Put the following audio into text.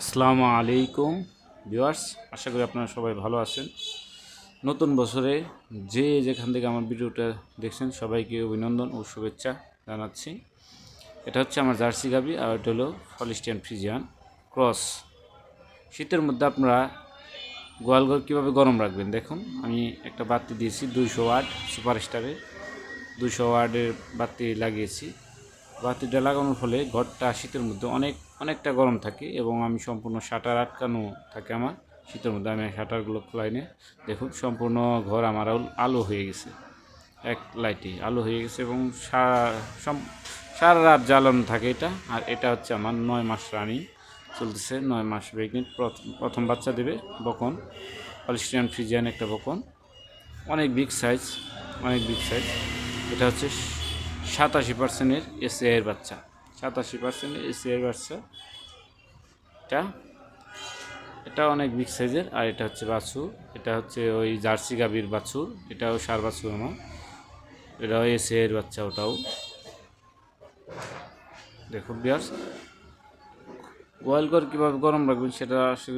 আসসালামু আলাইকুম ভিউয়ার্স, আশা করি আপনারা সবাই ভালো আছেন। নতুন বছরে যে যেখান থেকে আমার ভিডিওটা দেখছেন, সবাইকে অভিনন্দন ও শুভেচ্ছা জানাচ্ছি। এটা হচ্ছে আমার জার্সি গাবি আর এটা হলো ফলিস্টিয়ান ফ্রিজিয়ান ক্রস। শীতের মধ্যে আপনারা গোয়ালঘর কীভাবে গরম রাখবেন দেখুন, আমি একটা বাতি দিয়েছি দুইশো ওয়াট সুপার স্টারে দুইশো ওয়ার্ডের বাতি লাগিয়েছি। বাতিটা লাগানোর ফলে ঘরটা শীতের মধ্যে অনেক, অনেকটা গরম থাকে এবং আমি সম্পূর্ণ শাটার আটকানো থাকে আমার। শীতের মধ্যে আমি শাটারগুলো খোলাই নিয়ে দেখুন, সম্পূর্ণ ঘর আমার আলো- হয়ে গেছে। এক লাইটে আলো হয়ে গেছে এবং সারা রাত জ্বালানো থাকে এটা। আর এটা হচ্ছে আমার নয় মাস রানিং। চলতেছে নয় মাস প্রেগনেন্ট প্রথম বাচ্চা দেবে বকন। পলিস্টিয়ান ফ্রিজিয়ান একটা বকন। অনেক বিগ সাইজ অনেক বিগ সাইজ এটা হচ্ছে সাতাশি পার্সেন্টের এসিআইয়ের বাচ্চা। সাতাশি পার্সেন্টের এসিআইয়ের বাচ্চা এটা এটা অনেক বিগ সাইজের আর এটা হচ্ছে বাছুর। এটা হচ্ছে ওই জার্সি গাবির বাছুর, এটাও সার বাছুর আমার। এটাও এসিআইয়ের বাচ্চা ওটাও। দেখুন বিয়ার্স ওয়াইল কীভাবে গরম রাখবেন সেটা আসলে